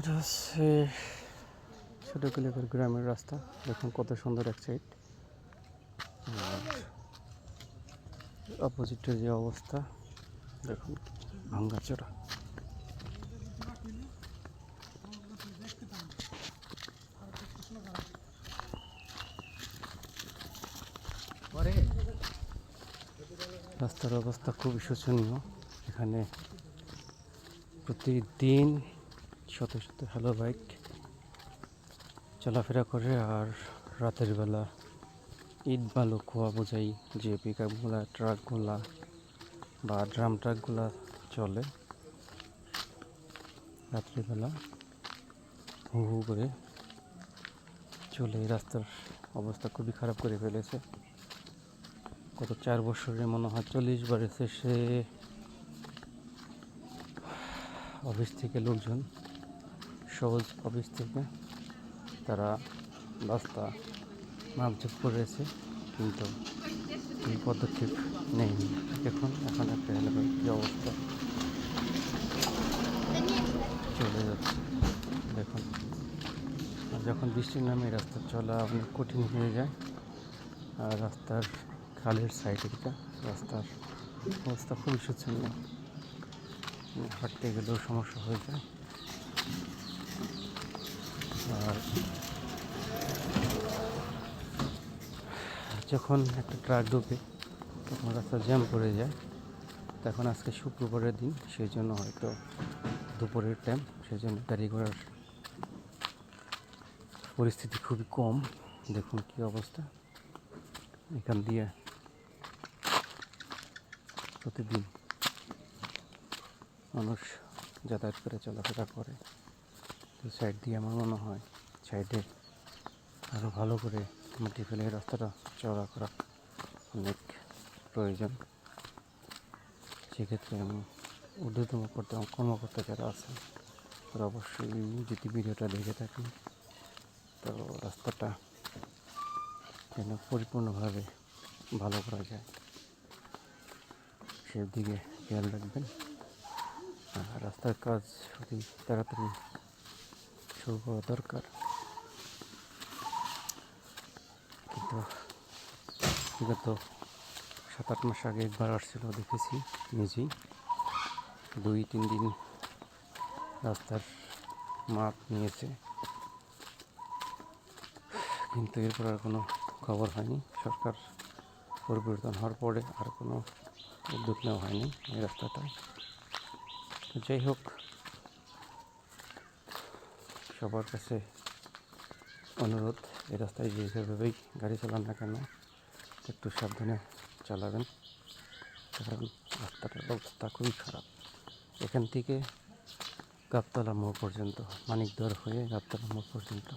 এটা হচ্ছে ছোট কুলেকর গ্রামের রাস্তা। দেখুন কত সুন্দর এক সাইড অপোজিটের যে অবস্থা, দেখুন ভাঙ্গাচোরা। রাস্তার অবস্থা খুবই শোচনীয়। এখানে প্রতিদিন শত শত হ্যালো বাইক চলাফেরা করে আর রাতের বেলা ইট বালু খোয়া বোঝাই যে পিক আপগুলা ট্রাকগুলা বা ড্রাম ট্রাকগুলা চলে রাত্রিবেলা হু হু করে চলে রাস্তার অবস্থা খুবই খারাপ করে ফেলেছে। গত চার বছরে মনে হয় চল্লিশ বার এসে অফিস থেকে লোকজন সহজ অফিস থেকে তারা রাস্তা মাপজোপ করেছে, কিন্তু এই পদক্ষেপ নেয়নি। এখন এখন একটা এলাকার কী অবস্থা। চলে যাচ্ছে। দেখুন যখন বৃষ্টির নামে রাস্তা চলা অনেক কঠিন হয়ে যায়, আর রাস্তার খালের সাইডে এটা রাস্তার অবস্থা খুবই শোচনীয়। হাঁটতে গেলেও সমস্যা হয়ে যায়। আর যখন একটা ট্রাক ঢোকে, তখন রাস্তা জ্যাম পড়ে যায়। তখন আজকে শুক্রবারের দিন সেই জন্য হয়তো দুপুরের টাইম সেই জন্য গাড়ি ঘোড়ার পরিস্থিতি খুবই কম। দেখুন কি অবস্থা। এখান দিয়ে প্রতিদিন মানুষ যাতায়াত করে, চলাফেরা করে। তো সাইড দিয়ে আমার মনে হয় সাইডে আরও ভালো করে মাটি ফেলে রাস্তাটা চওড়া করা অনেক প্রয়োজন। সেক্ষেত্রে আমি ঊর্ধ্বতম করতে কর্মকর্তা যারা আছেন, তারা অবশ্যই যদি ভিডিওটা দেখে থাকেন, তো রাস্তাটা যেন পরিপূর্ণভাবে ভালো করা যায়। সেদিকে খেয়াল রাখবেন। রাস্তার কাজ অতি তাড়াতাড়ি করা দরকার। কিন্তু বিগত সাত আট মাস আগে একবার আসছিল, দেখেছি নিজেই। দুই তিন দিন রাস্তার মাপ নিয়েছে। কিন্তু এরপর আর কোনো খবর হয়নি। সরকার পরিবর্তন হওয়ার পরে আর কোনো উদ্যোগ নেওয়া হয়নি এই রাস্তাটায়। যাই হোক সবার কাছে অনুরোধ, এই রাস্তায় যে যেভাবেই গাড়ি চালান না কেন, একটু সাবধানে চালাবেন। কারণ রাস্তাটার অবস্থা খুবই খারাপ। এখান থেকে গাবতলা মোড় পর্যন্ত, মানিকদর হয়ে গাবতলা মোড় পর্যন্ত।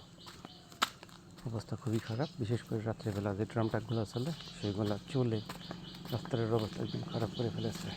অবস্থা খুবই খারাপ। বিশেষ করে রাত্রেবেলা যে ড্রাম ট্রাকগুলো চলে, সেগুলো চলে রাস্তার অবস্থা একদম খারাপ করে ফেলেছে।